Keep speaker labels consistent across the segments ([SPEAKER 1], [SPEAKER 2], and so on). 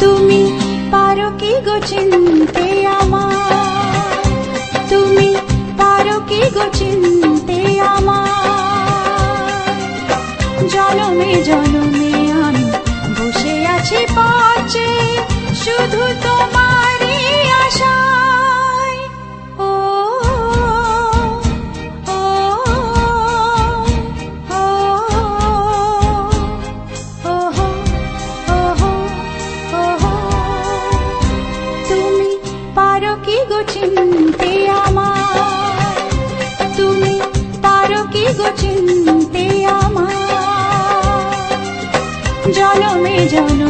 [SPEAKER 1] তুমি পারো কি গো চিনতে আমার? তুমি পারো কি গো চিনতে আমার? জনমে জনমে আমি বসে আছি পাচে শুধু তো গো চিনতে আমার। জনমে জনমে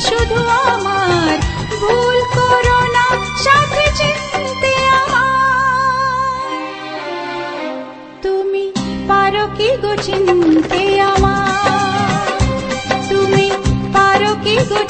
[SPEAKER 1] শুধু আমার। ভুল করো না, সাথে চিনতে তুমি পারো কি গো চিনতে আমার? তুমি পারো কি গো